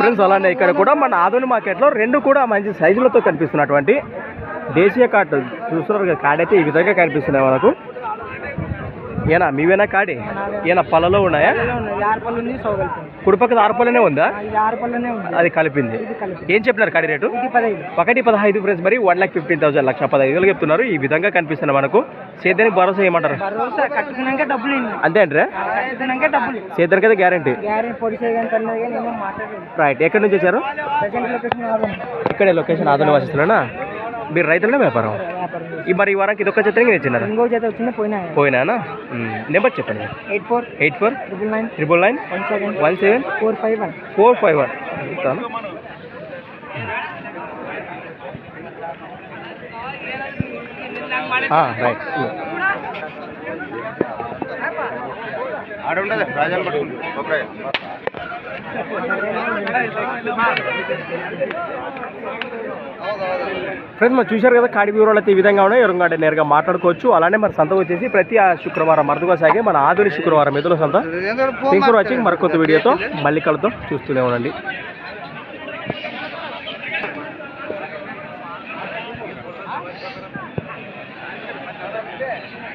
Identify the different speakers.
Speaker 1: Friends అలానే ఇక్కడ కూడా మన ఆధునిక మార్కెట్లో రెండు కూడా మంచి సైజులతో కనిపిస్తున్నటువంటి దేశీయ కార్డు. చూస్తున్నారు కదా కార్డ్ అయితే ఈ విధంగా కనిపిస్తున్నాయి మనకు. ఏనా మీవేనా కాడి ఏనా పళ్ళలో ఉన్నాయా?
Speaker 2: కుడిపక్క ఉంది
Speaker 1: ఆరు పళ్ళనే ఉందా? అది కలిపింది. ఏం చెప్పినారు కాడి రేటు?
Speaker 2: పదహైదు.
Speaker 1: ఒకటి పదహైదు ఫ్రెండ్స్ మరి వన్ లాక్ ఫిఫ్టీన్ థౌసండ్ లక్ష పదహైదు వేలు చెప్తున్నారు. ఈ విధంగా కనిపిస్తున్నాయి మనకు. సేద్యానికి భరోసా ఏమంటారు
Speaker 2: భరోసా కట్టుకున్నాక డబ్బులు ఇన్ని
Speaker 1: అంతే అంటే
Speaker 2: కట్టుకున్నాక డబ్బులు
Speaker 1: సేద్యానికి అయితే గ్యారంటీ రైట్ ఎక్కడి నుంచి వచ్చారు? ఇక్కడే లొకేషన్ ఆధునిక వసిస్తున్నా మీరు రైతులనే వ్యాపారం? ఈ మరి ఈ వారానికి ఇదొక చిత్రంగా తెచ్చినారా?
Speaker 2: ఇంకో జత వచ్చింది పోయినా.
Speaker 1: పోయినానా? నెంబర్ చెప్పండి.
Speaker 2: Eight four.
Speaker 1: Eight four?
Speaker 2: Triple nine.
Speaker 1: Triple nine?
Speaker 2: One seven.
Speaker 1: One seven?
Speaker 2: Four five one.
Speaker 1: Four five one. చెప్తాను రైట్ ఫ్రెండ్స్ మరి చూశారు కదా కాడి వివరాలు అయితే ఈ విధంగా ఉన్నాయి. ఎవరంగా నేరుగా మాట్లాడుకోవచ్చు. అలానే మరి సంత వచ్చేసి ప్రతి ఆ శుక్రవారం మరుదుగా సాగే మన ఆధునిక శుక్రవారం ఎదురు సంత. థ్యాంక్స్ ఫర్ వాచింగ్ మరికొత్త వీడియోతో మళ్ళీ కలుద్దాం. చూస్తూనే ఉండండి.
Speaker 3: Yeah.